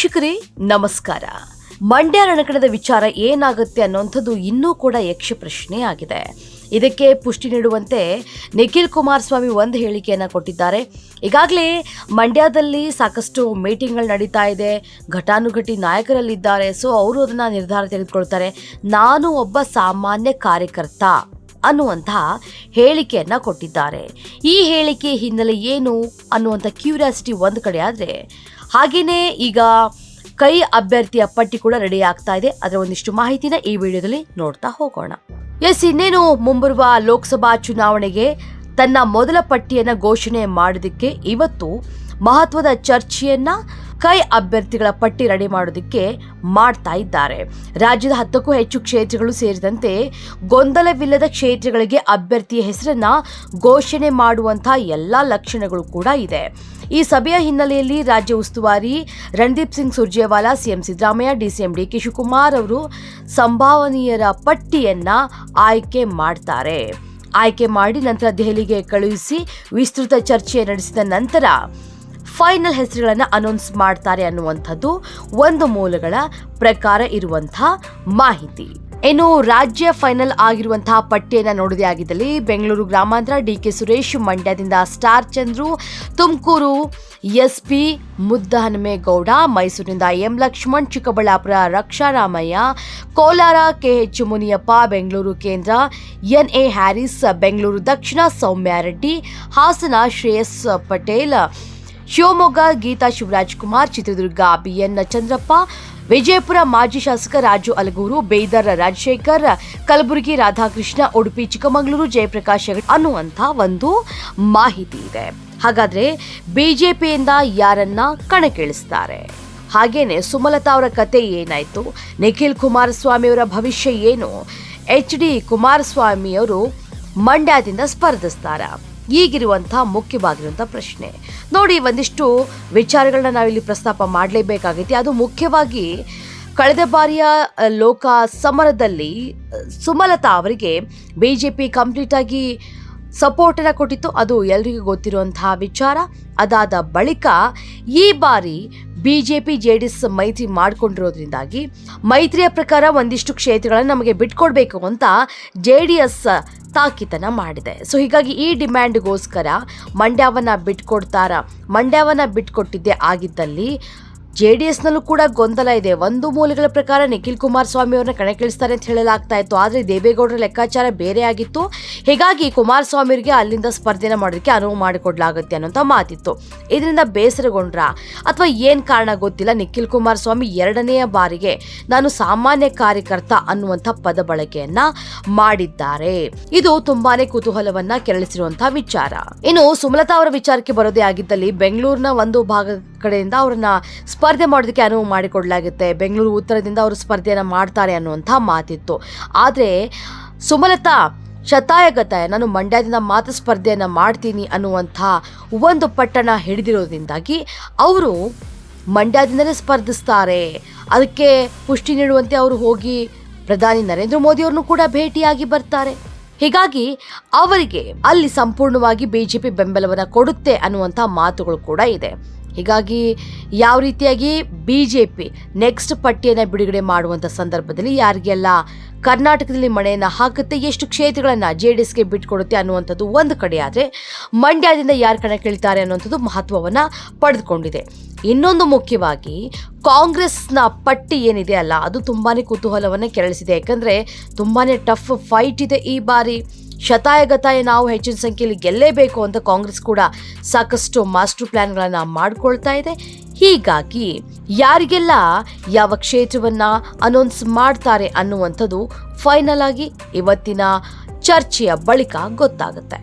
ವೀಕ್ಷಕರೇ, ನಮಸ್ಕಾರ. ಮಂಡ್ಯ ರಣಕಣದ ವಿಚಾರ ಏನಾಗುತ್ತೆ ಅನ್ನೋಂಥದ್ದು ಇನ್ನೂ ಕೂಡ ಯಕ್ಷ ಪ್ರಶ್ನೆ ಆಗಿದೆ. ಇದಕ್ಕೆ ಪುಷ್ಟಿ ನೀಡುವಂತೆ ನಿಖಿಲ್ ಕುಮಾರಸ್ವಾಮಿ ಒಂದು ಹೇಳಿಕೆಯನ್ನು ಕೊಟ್ಟಿದ್ದಾರೆ. ಈಗಾಗಲೇ ಮಂಡ್ಯದಲ್ಲಿ ಸಾಕಷ್ಟು ಮೀಟಿಂಗ್ಗಳು ನಡೀತಾ ಇದೆ. ಘಟಾನುಘಟಿ ನಾಯಕರಲ್ಲಿದ್ದಾರೆ. ಸೊ, ಅವರು ಅದನ್ನು ನಿರ್ಧಾರ ತೆಗೆದುಕೊಳ್ತಾರೆ. ನಾನು ಒಬ್ಬ ಸಾಮಾನ್ಯ ಕಾರ್ಯಕರ್ತ. ಅನ್ನುವಂತಹ ಹೇಳಿಕೆಯನ್ನು ಕೊಟ್ಟಿದ್ದಾರೆ. ಈ ಹೇಳಿಕೆ ಹಿನ್ನೆಲೆ ಏನು ಅನ್ನುವಂಥ ಕ್ಯೂರಿಯಾಸಿಟಿ ಒಂದು ಕಡೆ ಆದರೆ ಹಾಗೆಯೇ ಈಗ ಕೈ ಅಭ್ಯರ್ಥಿಯ ಪಟ್ಟಿ ಕೂಡ ರೆಡಿ ಆಗ್ತಾ ಇದೆ. ಅದರ ಒಂದಿಷ್ಟು ಮಾಹಿತಿನ ಈ ವಿಡಿಯೋದಲ್ಲಿ ನೋಡ್ತಾ ಹೋಗೋಣ. ಎಸ್, ಇನ್ನೇನು ಮುಂಬರುವ ಲೋಕಸಭಾ ಚುನಾವಣೆಗೆ ತನ್ನ ಮೊದಲ ಪಟ್ಟಿಯನ್ನು ಘೋಷಣೆ ಮಾಡೋದಕ್ಕೆ ಇವತ್ತು ಮಹತ್ವದ ಚರ್ಚೆಯನ್ನ ಕೈ ಅಭ್ಯರ್ಥಿಗಳ ಪಟ್ಟಿ ರೆಡಿ ಮಾಡೋದಕ್ಕೆ ಮಾಡ್ತಾ ಇದ್ದಾರೆ. ರಾಜ್ಯದ ಹತ್ತಕ್ಕೂ ಹೆಚ್ಚು ಕ್ಷೇತ್ರಗಳು ಸೇರಿದಂತೆ ಗೊಂದಲವಿಲ್ಲದ ಕ್ಷೇತ್ರಗಳಿಗೆ ಅಭ್ಯರ್ಥಿಯ ಹೆಸರನ್ನ ಘೋಷಣೆ ಮಾಡುವಂತಹ ಎಲ್ಲ ಲಕ್ಷಣಗಳು ಕೂಡ ಇದೆ. ಈ ಸಭೆಯ ಹಿನ್ನೆಲೆಯಲ್ಲಿ ರಾಜ್ಯ ಉಸ್ತುವಾರಿ Randeep Singh Surjewala, CM Siddaramaiah, DCM D K Shivakumar ಅವರು ಸಂಭಾವನೀಯರ ಪಟ್ಟಿಯನ್ನ ಆಯ್ಕೆ ಮಾಡ್ತಾರೆ. ಆಯ್ಕೆ ಮಾಡಿ ನಂತರ ದೆಹಲಿಗೆ ಕಳುಹಿಸಿ ವಿಸ್ತೃತ ಚರ್ಚೆ ನಡೆಸಿದ ನಂತರ ಫೈನಲ್ ಹೆಸರುಗಳನ್ನು ಅನೌನ್ಸ್ ಮಾಡ್ತಾರೆ ಅನ್ನುವಂಥದ್ದು ಒಂದು ಮೂಲಗಳ ಪ್ರಕಾರ ಇರುವಂತಹ ಮಾಹಿತಿ. ಇನ್ನು ರಾಜ್ಯ ಫೈನಲ್ ಆಗಿರುವಂತಹ ಪಟ್ಟಿಯನ್ನು ನೋಡಿದೆ ಆಗಿದ್ದಲ್ಲಿ ಬೆಂಗಳೂರು ಗ್ರಾಮಾಂತರ ಡಿ ಕೆ ಸುರೇಶ್ ಮಂಡ್ಯದಿಂದ star Chandru, Tumakuru S P Muddahanumegowda, ಮೈಸೂರಿನಿಂದ M Lakshman, Chikkaballapura Raksha Ramaiah, Kolar K H Muniyappa, Bengaluru ಕೇಂದ್ರ ಎನ್ ಎ ಹ್ಯಾರಿಸ್, ಬೆಂಗಳೂರು ದಕ್ಷಿಣ ಸೌಮ್ಯ ರೆಡ್ಡಿ ಹಾಸನ ಶ್ರೇಯಸ್ ಪಟೇಲ್ ಶಿವಮೊಗ್ಗ ಗೀತಾ ಶಿವರಾಜ್ ಕುಮಾರ್, ಚಿತ್ರದುರ್ಗ ಬಿಎನ್ ಚಂದ್ರಪ್ಪ, ವಿಜಯಪುರ ಮಾಜಿ ಶಾಸಕ ರಾಜು ಅಲಗೂರು, ಬೇದರ್ ರಾಜಶೇಖರ್, ಕಲಬುರಗಿ ರಾಧಾಕೃಷ್ಣ, ಉಡುಪಿ ಚಿಕ್ಕಮಗಳೂರು, ಜಯಪ್ರಕಾಶ್ ಹೆಗಡೆ ಅನ್ನುವಂಥ ಒಂದು ಮಾಹಿತಿ ಇದೆ. ಹಾಗಾದ್ರೆ ಬಿಜೆಪಿಯಿಂದ ಯಾರನ್ನ ಕಣಕ್ಕಿಳಿಸ್ತಾರೆ ಹಾಗೇನೆ ಸುಮಲತಾ ಅವರ ಕತೆ ಏನಾಯ್ತು? ನಿಖಿಲ್ ಕುಮಾರಸ್ವಾಮಿ ಅವರ ಭವಿಷ್ಯ ಏನು? ಎಚ್ ಡಿ ಕುಮಾರಸ್ವಾಮಿ ಅವರು ಮಂಡ್ಯದಿಂದ ಸ್ಪರ್ಧಿಸ್ತಾರ? ಈಗಿರುವಂತಹ ಮುಖ್ಯವಾಗಿರುವಂತಹ ಪ್ರಶ್ನೆ. ನೋಡಿ, ಒಂದಿಷ್ಟು ವಿಚಾರಗಳನ್ನ ನಾವಿಲ್ಲಿ ಪ್ರಸ್ತಾಪ ಮಾಡಲೇಬೇಕಾಗೈತಿ. ಅದು ಮುಖ್ಯವಾಗಿ ಕಳೆದ ಬಾರಿಯ ಲೋಕ ಸಮರದಲ್ಲಿ ಸುಮಲತಾ ಅವರಿಗೆ ಬಿ ಜೆ ಪಿ ಕಂಪ್ಲೀಟ್ ಆಗಿ ಸಪೋರ್ಟನ್ನು ಕೊಟ್ಟಿತ್ತು. ಅದು ಎಲ್ರಿಗೂ ಗೊತ್ತಿರುವಂತಹ ವಿಚಾರ. ಅದಾದ ಬಳಿಕ ಈ ಬಾರಿ B J P J D S ಮೈತ್ರಿ ಮಾಡಿಕೊಂಡಿರೋದ್ರಿಂದಾಗಿ ಮೈತ್ರಿಯ ಪ್ರಕಾರ ಒಂದಿಷ್ಟು ಕ್ಷೇತ್ರಗಳನ್ನು ನಮಗೆ ಬಿಟ್ಕೊಡ್ಬೇಕು ಅಂತ ಜೆ ಡಿ ಎಸ್ ತಾಕೀತನ ಮಾಡಿದೆ. ಸೊ ಹೀಗಾಗಿ ಈ ಡಿಮ್ಯಾಂಡ್ಗೋಸ್ಕರ ಮಂಡ್ಯವನ್ನು ಬಿಟ್ಕೊಡ್ತಾರ, ಮಂಡ್ಯವನ್ನ ಬಿಟ್ಕೊಟ್ಟಿದ್ದೇ ಆಗಿದ್ದಲ್ಲಿ ಜೆ ಡಿ ಎಸ್ನಲ್ಲೂ ಕೂಡ ಗೊಂದಲ ಇದೆ. ಒಂದು ಮೂಲಗಳ ಪ್ರಕಾರ ನಿಖಿಲ್ ಕುಮಾರಸ್ವಾಮಿ ಅವ್ರನ್ನ ಕಣಕ್ಕಿಳಿಸ್ತಾರೆ ಅಂತ ಹೇಳಲಾಗ್ತಾ ಇತ್ತು. ಆದರೆ ದೇವೇಗೌಡರ ಲೆಕ್ಕಾಚಾರ ಬೇರೆ ಆಗಿತ್ತು. ಹೀಗಾಗಿ ಕುಮಾರಸ್ವಾಮಿ ಅವರಿಗೆ ಅಲ್ಲಿಂದ ಸ್ಪರ್ಧೆನ ಮಾಡೋದಕ್ಕೆ ಅನುವು ಮಾಡಿಕೊಡ್ಲಾಗುತ್ತೆ ಅನ್ನೋಂಥ ಮಾತಿತ್ತು. ಇದರಿಂದ ಬೇಸರಗೊಂಡ್ರ? ಅಥವಾ ಏನು ಕಾರಣ ಗೊತ್ತಿಲ್ಲ? ನಿಖಿಲ್ ಕುಮಾರಸ್ವಾಮಿ ಎರಡನೆಯ ಬಾರಿಗೆ ನಾನು ಸಾಮಾನ್ಯ ಕಾರ್ಯಕರ್ತ ಅನ್ನುವಂಥ ಪದ ಬಳಕೆಯನ್ನ ಮಾಡಿದ್ದಾರೆ. ಇದು ತುಂಬಾನೇ ಕುತೂಹಲವನ್ನ ಕೆರಳಿಸಿರುವಂತಹ ವಿಚಾರ. ಇನ್ನು ಸುಮಲತಾ ಅವರ ವಿಚಾರಕ್ಕೆ ಬರೋದೇ ಆಗಿದ್ದಲ್ಲಿ ಬೆಂಗಳೂರಿನ ಒಂದು ಭಾಗ ಕಡೆಯಿಂದ ಅವ್ರನ್ನ ಸ್ಪರ್ಧೆ ಮಾಡೋದಕ್ಕೆ ಅನುವು ಮಾಡಿಕೊಡಲಾಗುತ್ತೆ. ಬೆಂಗಳೂರು ಉತ್ತರದಿಂದ ಅವರು ಸ್ಪರ್ಧೆಯನ್ನು ಮಾಡ್ತಾರೆ ಅನ್ನುವಂಥ ಮಾತಿತ್ತು. ಆದರೆ ಸುಮಲತಾ ಶತಾಯಗತಾಯ ನಾನು ಮಂಡ್ಯದಿಂದ ಮಾತು ಸ್ಪರ್ಧೆಯನ್ನು ಮಾಡ್ತೀನಿ ಅನ್ನುವಂಥ ಒಂದು ಪಟ್ಟಣ ಹಿಡಿದಿರೋದ್ರಿಂದಾಗಿ ಅವರು ಮಂಡ್ಯದಿಂದಲೇ ಸ್ಪರ್ಧಿಸ್ತಾರೆ. ಅದಕ್ಕೆ ಪುಷ್ಟಿ ನೀಡುವಂತೆ ಅವರು ಹೋಗಿ ಪ್ರಧಾನಿ ನರೇಂದ್ರ ಮೋದಿ ಅವ್ರನ್ನು ಕೂಡ ಭೇಟಿಯಾಗಿ ಬರ್ತಾರೆ. ಹೀಗಾಗಿ ಅವರಿಗೆ ಅಲ್ಲಿ ಸಂಪೂರ್ಣವಾಗಿ ಬಿಜೆಪಿ ಬೆಂಬಲವನ್ನು ಕೊಡುತ್ತೆ ಅನ್ನುವಂಥ ಮಾತುಗಳು ಕೂಡ ಇದೆ. ಹೀಗಾಗಿ ಯಾವ ರೀತಿಯಾಗಿ ಬಿ ಜೆ ಪಿ ನೆಕ್ಸ್ಟ್ ಪಟ್ಟಿಯನ್ನು ಬಿಡುಗಡೆ ಮಾಡುವಂಥ ಸಂದರ್ಭದಲ್ಲಿ ಯಾರಿಗೆಲ್ಲ ಕರ್ನಾಟಕದಲ್ಲಿ ಮಣೆಯನ್ನು ಹಾಕುತ್ತೆ, ಎಷ್ಟು ಕ್ಷೇತ್ರಗಳನ್ನು ಜೆ ಡಿ ಎಸ್ಗೆ ಬಿಟ್ಕೊಡುತ್ತೆ ಅನ್ನುವಂಥದ್ದು ಒಂದು ಕಡೆ ಆದರೆ ಮಂಡ್ಯದಿಂದ ಯಾರು ಕೇಳ್ತಾರೆ ಅನ್ನುವಂಥದ್ದು ಮಹತ್ವವನ್ನು ಪಡೆದುಕೊಂಡಿದೆ. ಇನ್ನೊಂದು ಮುಖ್ಯವಾಗಿ ಕಾಂಗ್ರೆಸ್ನ ಪಟ್ಟಿ ಏನಿದೆ ಅಲ್ಲ, ಅದು ತುಂಬಾ ಕುತೂಹಲವನ್ನು ಕೆರಳಿಸಿದೆ. ಯಾಕಂದರೆ ತುಂಬಾ ಟಫ್ ಫೈಟ್ ಇದೆ ಈ ಬಾರಿ. ಶತಾಯಗತಾಯ ನಾವು ಹೆಚ್ಚಿನ ಸಂಖ್ಯೆಯಲ್ಲಿ ಗೆಲ್ಲೇಬೇಕು ಅಂತ ಕಾಂಗ್ರೆಸ್ ಕೂಡ ಸಾಕಷ್ಟು ಮಾಸ್ಟರ್ ಪ್ಲಾನ್ಗಳನ್ನು ಮಾಡ್ಕೊಳ್ತಾ ಇದೆ. ಹೀಗಾಗಿ ಯಾರಿಗೆಲ್ಲ ಯಾವ ಕ್ಷೇತ್ರವನ್ನ ಅನೌನ್ಸ್ ಮಾಡ್ತಾರೆ ಅನ್ನುವಂಥದ್ದು ಫೈನಲ್ ಆಗಿ ಇವತ್ತಿನ ಚರ್ಚೆಯ ಬಳಿಕ ಗೊತ್ತಾಗುತ್ತೆ.